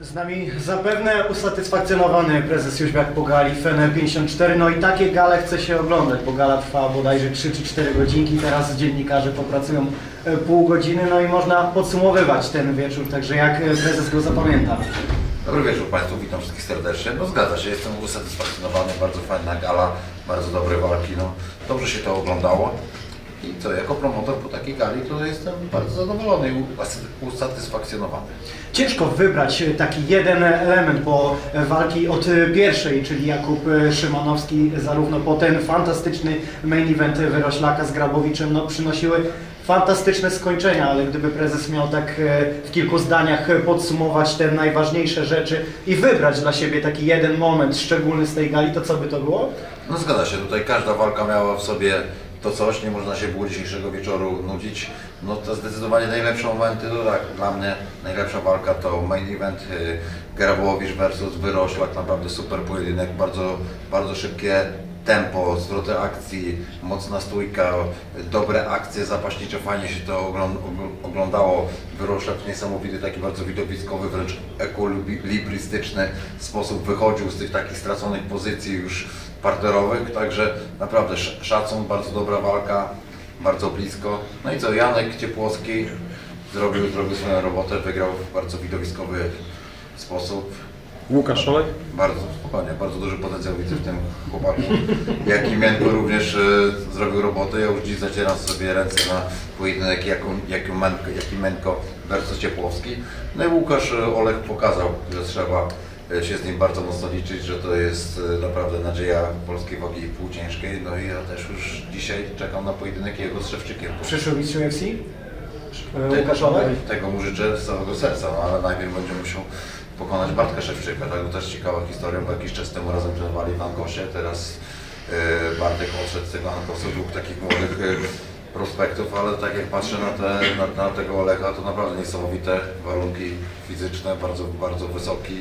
Z nami zapewne usatysfakcjonowany prezes Jóźwiak po gali FEN 54. No i takie gale chce się oglądać, bo gala trwa bodajże 3 czy 4 godzinki. Teraz dziennikarze popracują e, pół godziny, no i można podsumowywać ten wieczór, także jak e, prezes go zapamięta. Dobry wieczór Państwu, witam wszystkich serdecznie. No zgadza się, jestem usatysfakcjonowany, bardzo fajna gala, bardzo dobre walki, no dobrze się to oglądało. I co, jako promotor po takiej gali, to jestem bardzo zadowolony i usatysfakcjonowany. Ciężko wybrać e, taki jeden element, bo e, walki od e, pierwszej, czyli Jakub Szymanowski, zarówno po ten fantastyczny main event Wyroślaka z Grabowiczem, no przynosiły fantastyczne skończenia, ale gdyby prezes miał tak w kilku zdaniach podsumować te najważniejsze rzeczy i wybrać dla siebie taki jeden moment szczególny z tej gali, to co by to było? No zgadza się, tutaj każda walka miała w sobie to coś, nie można się było dzisiejszego wieczoru nudzić. No to zdecydowanie najlepsze momenty, to tak, dla mnie najlepsza walka to main event y, Grabowicz versus Wyroślak, naprawdę super pojedynek, bardzo, bardzo szybkie tempo, zwroty akcji, mocna stójka, dobre akcje zapaśnicze, fajnie się to ogląd- ogl- oglądało. Wyroślak w niesamowity, taki bardzo widowiskowy, wręcz ekolibrystyczny sposób wychodził z tych takich straconych pozycji już parterowych, także naprawdę sz- szacun, bardzo dobra walka, bardzo blisko. No i co, Janek Ciepłowski zrobił, zrobił swoją robotę, wygrał w bardzo widowiskowy sposób. Łukasz Olek? Bardzo spokojnie, bardzo duży potencjał widzę w tym chłopaku. Jak i Menko również e, zrobił robotę. Ja już dziś zacieram sobie ręce na pojedynek Jakimenko Jaki Menko versus Ciepłowski. No i Łukasz e, Olech pokazał, że trzeba się z nim bardzo mocno liczyć, że to jest e, naprawdę nadzieja polskiej wagi półciężkiej. No i ja też już dzisiaj czekam na pojedynek jego z Szewczykiem. Przyszły mistrz UFC? E, Tego- Łukasz Olek? Tego mu życzę z całego serca, no, ale najpierw będzie musiał pokonać Bartka Szewczyka. Tak, to też ciekawa historia, bo jakiś czas temu razem trenowali w Ankosie, teraz Bartek odszedł z tego Ankosu, dwóch takich młodych prospektów, ale tak jak patrzę na, te, na, na tego Olecha, to naprawdę niesamowite warunki fizyczne, bardzo, bardzo wysoki. Yy,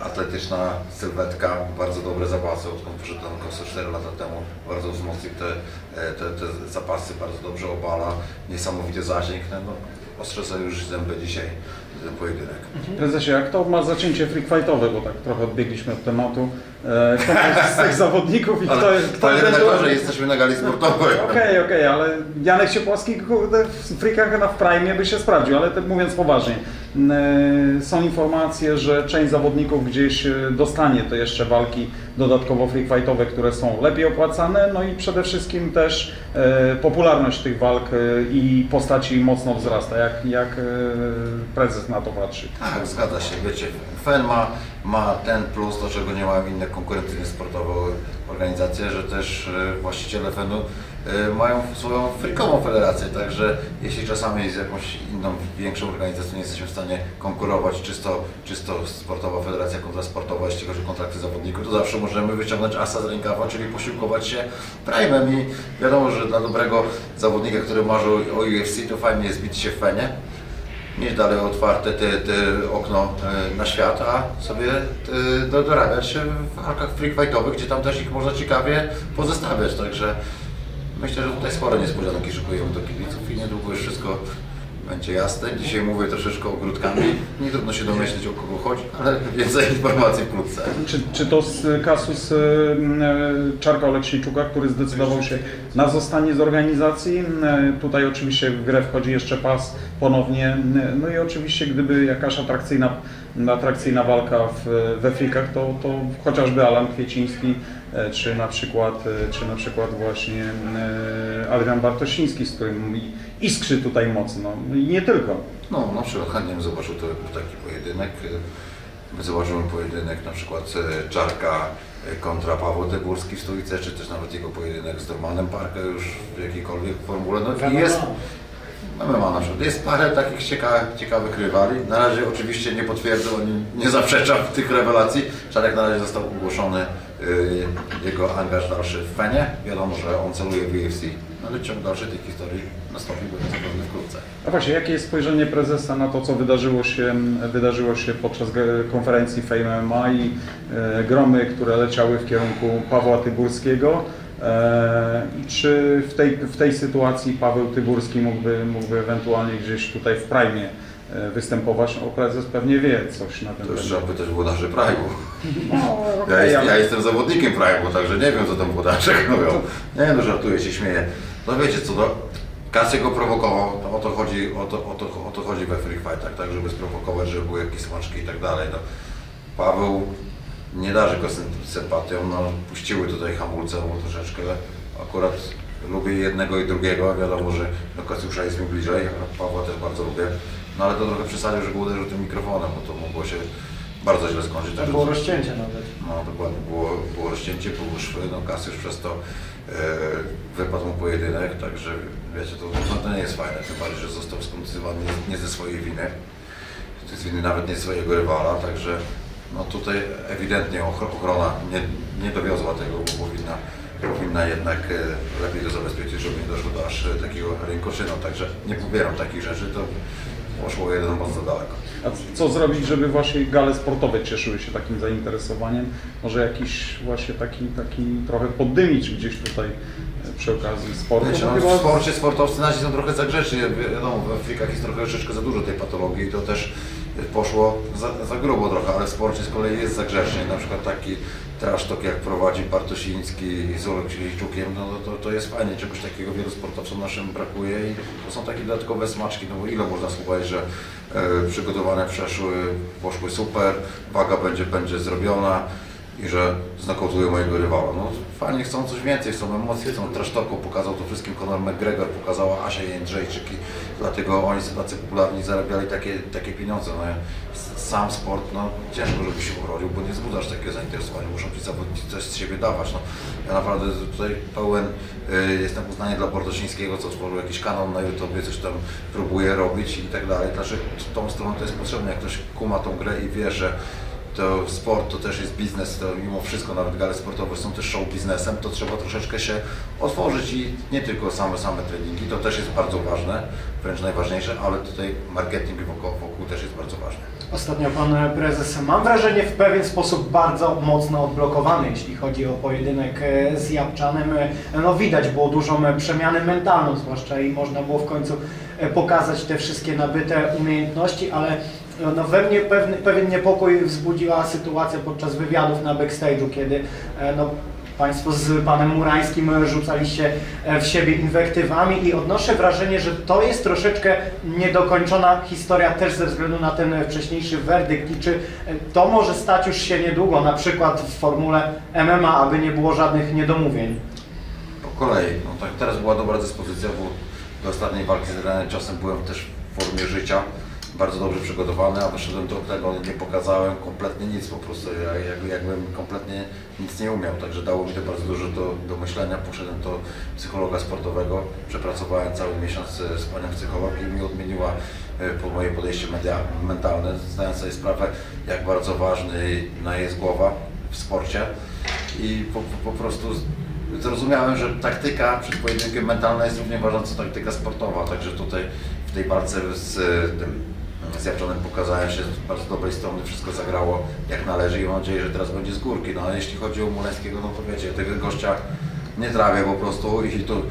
atletyczna sylwetka, bardzo dobre zapasy, odkąd poszedł do Ankosu 4 lata temu, bardzo wzmocnił te, e, te, te zapasy, bardzo dobrze obala, niesamowity zasięg, no, sobie już zęby dzisiaj ten pojedynek. Prezesie, jak to ma zacięcie freak fightowe, bo tak trochę odbiegliśmy od tematu. E, kto jest z tych zawodników i kto, Ale, kto redaktorze, jesteśmy na gali sportowej. Okej, okej, ale Janek Ciepłowski kurde, w freakach na w prime by się sprawdził, ale mówiąc poważnie. E, Są informacje, że część zawodników gdzieś e, dostanie te jeszcze walki dodatkowo freak fightowe, które są lepiej opłacane, no i przede wszystkim też e, popularność tych walk i postaci mocno wzrasta. Jak, jak prezes na to patrzy? Tak, zgadza się. Wiecie, FEN ma, ma ten plus, to czego nie mają inne konkurencyjne sportowe organizacje, że też właściciele FEN-u mają swoją frikową federację, także jeśli czasami z jakąś inną, większą organizacją nie jesteśmy w stanie konkurować, czysto, czysto sportowa federacja kontra sportowa, jeśli chodzi o kontrakty zawodników, to zawsze możemy wyciągnąć asa z rękawa, czyli posiłkować się prime'em. I wiadomo, że dla dobrego zawodnika, który marzy o UFC, to fajnie jest bić się w Fenie, mieć dalej otwarte te, te okno e, na świat, a sobie e, do, dorabiać się w walkach freak gdzie tam też ich można ciekawie pozestawiać, także myślę, że tutaj sporo niespodzianki szykujemy do kibiców i niedługo już wszystko będzie jasne. Dzisiaj mówię troszeczkę ogródkami, nie trudno się domyślić o kogo chodzi, ale więcej informacji wkrótce. Czy, czy to z kasus e, Czarka Oleksiejczuka, który zdecydował się na zostanie z organizacji? E, Tutaj oczywiście w grę wchodzi jeszcze pas ponownie. E, No i oczywiście gdyby jakaś atrakcyjna, atrakcyjna walka w, we frikach, to, to chociażby Alan Kwieciński, czy na przykład, e, czy na przykład właśnie e, Adrian Bartosiński, z którym i- iskrzy tutaj mocno. I nie tylko. No, na przykład chętnie bym zobaczył to, taki pojedynek. E, Zobaczyłem pojedynek na przykład e, Czarka e, kontra Paweł Tyburski w stójce, czy też nawet jego pojedynek z Normanem Parkę już w jakiejkolwiek formule. No i jest MMA na przykład. Jest parę takich cieka, ciekawych rywali. Na razie oczywiście nie potwierdzę, ani nie zaprzeczam tych rewelacji. Czarek na razie został ogłoszony jego angaż dalszy w Fenie. Wiadomo, że on celuje w UFC, no ale ciąg dalszy tej historii nastąpi zapewne wkrótce. A właśnie, jakie jest spojrzenie prezesa na to, co wydarzyło się, wydarzyło się podczas konferencji Fame MMA i e, gromy, które leciały w kierunku Pawła Tyburskiego? E, czy w tej, w tej sytuacji Paweł Tyburski mógłby, mógłby ewentualnie gdzieś tutaj w prime występować. O, prezes pewnie wie coś na ten To już temat. trzeba pytać włodarzy Prime'u. No, Ja, okej, jest, ale- ja jestem zawodnikiem Prime'u, także nie wiem co tam włodarze mówią. Nie no, żartuję się, śmieję. No wiecie co, no, Kasy go prowokował, to o to chodzi, o to, o to, o to chodzi we free fightach, tak, żeby sprowokować, żeby były jakieś smaczki i tak dalej. No. Paweł nie darzy go sym- sympatią, no, puściły tutaj hamulce mu troszeczkę. Akurat lubię jednego i drugiego, wiadomo, że do Kasiusza jest mi bliżej, a Pawła też bardzo lubię. No ale to trochę przesadził, że go uderzył tym mikrofonem, bo to mogło się bardzo źle skończyć. To Także- było rozcięcie nawet. no dokładnie, było, było rozcięcie, były szwy, no Kasiusz przez to e, wypadł mu pojedynek, także wiecie, to, no, to nie jest fajne, tym bardziej, że został skontuzjowany nie, nie ze swojej winy, to z winy nawet nie swojego rywala, także no tutaj ewidentnie ochro- ochrona nie, nie dowiozła tego, bo powinna, powinna jednak e, lepiej to zabezpieczyć, żeby nie doszło do aż e, takiego rękoczynu, także nie pobieram takich rzeczy, to poszło jeden mocno daleko. A co zrobić, żeby właśnie gale sportowe cieszyły się takim zainteresowaniem? Może jakiś właśnie taki, taki trochę poddymić gdzieś tutaj e, przy okazji sportu? Wiecie, no, chyba- w sporcie sportowcy nasi są trochę za grzeczni. Wi- Wiadomo, w Afrykach jest trochę troszeczkę za dużo tej patologii i to też poszło za, za grubo trochę, ale w sporcie z kolei jest za grzecznie. Na przykład taki trash jak prowadzi Bartosiński z Oleksiejczukiem, no to, to, to jest fajnie, czegoś takiego wielu sportowcom naszym brakuje i to są takie dodatkowe smaczki, no bo ile można słuchać, że e, przygotowane przeszły, poszły super, waga będzie, będzie zrobiona i że znokautują mojego rywala. No fajnie, chcą coś więcej, chcą emocji, chcą trash talku. Pokazał to wszystkim Conor McGregor, pokazała Asia Jędrzejczyk i dlatego oni są tacy popularni, zarabiali takie, takie pieniądze. No, sam sport, no ciężko, żeby się urodził, bo nie wzbudzasz takiego zainteresowania, muszą ci zawodnicy coś z siebie dawać. No, ja naprawdę tutaj pełen y, jestem uznania dla Bordosińskiego, co tworzył jakiś kanał na YouTubie, coś tam próbuje robić i tak dalej. Znaczy, w tą stronę to jest potrzebne, jak ktoś kuma tą grę i wie, że to sport to też jest biznes, to mimo wszystko nawet gale sportowe są też show biznesem, to trzeba troszeczkę się otworzyć i nie tylko same same treningi, to też jest bardzo ważne, wręcz najważniejsze, ale tutaj marketing wokół, wokół też jest bardzo ważny. Ostatnio pan prezes, mam wrażenie, w pewien sposób bardzo mocno odblokowany, jeśli chodzi o pojedynek e, z Japczanem. E, No widać było dużą przemianę mentalną, zwłaszcza i można było w końcu e, pokazać te wszystkie nabyte umiejętności, ale no we mnie pewny, pewien niepokój wzbudziła sytuacja podczas wywiadów na backstage'u, kiedy e, no, Państwo z panem Murańskim rzucaliście w siebie inwektywami i odnoszę wrażenie, że to jest troszeczkę niedokończona historia też ze względu na ten wcześniejszy werdykt i czy e, to może stać już się niedługo, na przykład w formule MMA, aby nie było żadnych niedomówień. Po kolei, no tak teraz była dobra dyspozycja, bo do ostatniej walki z Renem czasem byłem też w formie życia, bardzo dobrze przygotowany, a wyszedłem do tego, nie pokazałem kompletnie nic po prostu, ja, jakby, jakbym kompletnie nic nie umiał, także dało mi to bardzo dużo do, do myślenia, poszedłem do psychologa sportowego, przepracowałem cały miesiąc e, z panią psycholog i mi odmieniła e, po moje podejście media- mentalne, zdałem sobie sprawę, jak bardzo ważny no, jest głowa w sporcie. I po, po, po prostu zrozumiałem, że taktyka przed pojedynkiem mentalna jest równie ważna co taktyka sportowa, także tutaj w tej walce z e, tym z Japczonem pokazałem się z bardzo dobrej strony, wszystko zagrało jak należy i mam nadzieję, że teraz będzie z górki. No ale jeśli chodzi o Muleńskiego, no to wiecie, tego gościa nie trawię po prostu i tu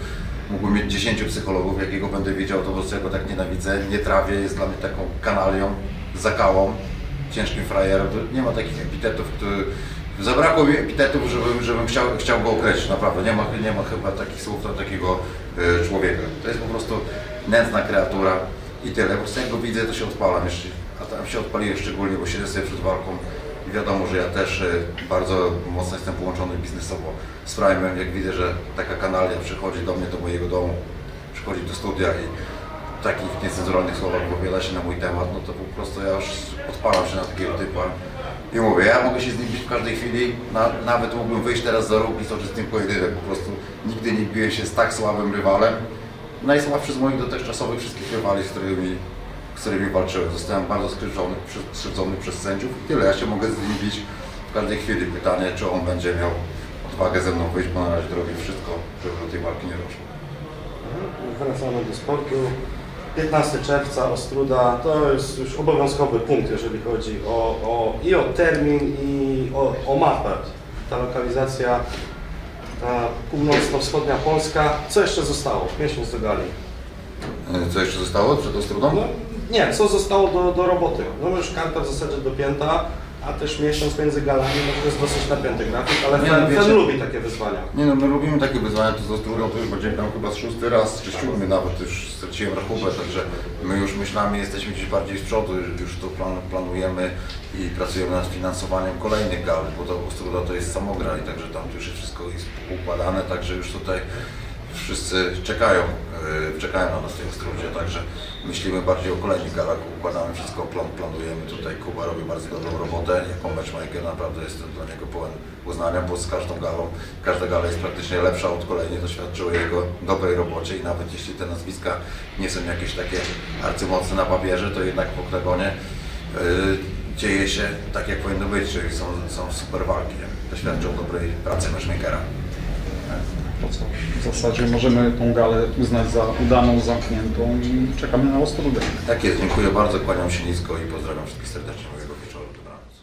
mógłbym mieć 10 psychologów, jakiego będę widział, to po prostu ja go tak nienawidzę, nie trawię, jest dla mnie taką kanalią, zakałą, ciężkim frajerem, To nie ma takich epitetów, które... Zabrakło mi epitetów, żebym, żebym chciał, chciał go określić, naprawdę. Nie ma, nie ma chyba takich słów dla takiego e, człowieka. To jest po prostu nędzna kreatura i tyle. Po prostu jak go widzę, to się odpalam jeszcze. A tam się odpaliłem szczególnie, bo siedzę sobie przed walką i wiadomo, że ja też e, bardzo mocno jestem połączony biznesowo z Prime'em. Jak widzę, że taka kanalia przychodzi do mnie, do mojego domu, przychodzi do studia i takich niecenzuralnych słowach wypowiada się na mój temat, no to po prostu ja już odpalam się na takiego typa. I mówię, ja mogę się z nim bić w każdej chwili, na, nawet mógłbym wyjść teraz za róg i stoczyć z nim pojedynek. Po prostu nigdy nie biłem się z tak słabym rywalem. Najsłabszy z moich dotychczasowych wszystkich rywali, z którymi, z którymi walczyłem. Zostałem bardzo skrzywdzony, skrzywdzony przez sędziów i tyle. Ja się mogę z nim bić w każdej chwili. Pytanie, czy on będzie miał odwagę ze mną wyjść, bo na razie robi wszystko, żeby do tej walki nie doszło. Wracamy do sportu. 15 czerwca Ostruda to jest już obowiązkowy punkt, jeżeli chodzi o, o, i o termin, i o, o mapę. Ta lokalizacja, północno-wschodnia Polska. Co jeszcze zostało? Miesiąc do gali. E, Co jeszcze zostało przed Ostrudą? No, Nie, co zostało do, do roboty? No już karta w zasadzie dopięta, a też miesiąc między galami no to jest dosyć napięty grafik, ale Nie, no wiecie- lubi takie wyzwania. Nie no, my lubimy takie wyzwania, to z Ostrudą to już będzie tam chyba z szósty raz, czy siódmy nawet, już straciłem rachubę, także my już myślami jesteśmy gdzieś bardziej z przodu, już- już to plan, planujemy i pracujemy nad finansowaniem kolejnych gal, bo to Ostruda to jest samogra i także tam już jest wszystko jest układane, także już tutaj wszyscy czekają, yy, czekają na nas w tej Ostrudzie, także myślimy bardziej o kolejnych galach, układamy wszystko, plan, planujemy tutaj, Kuba robi bardzo dobrą robotę, jako matchmaker naprawdę jest dla niego pełen uznania, bo z każdą galą, każda gala jest praktycznie lepsza od kolejnej, to świadczy o jego dobrej robocie i nawet jeśli te nazwiska nie są jakieś takie arcymocne na papierze, to jednak w oktagonie yy, dzieje się tak jak powinno być, czyli są, są super walki, o dobrej pracy matchmakera. To co? W zasadzie możemy tą galę uznać za udaną, zamkniętą i czekamy na Ostrudę. Tak jest, dziękuję bardzo, kłaniam się nisko i pozdrawiam wszystkich serdecznie, miłego wieczoru, dobranoc.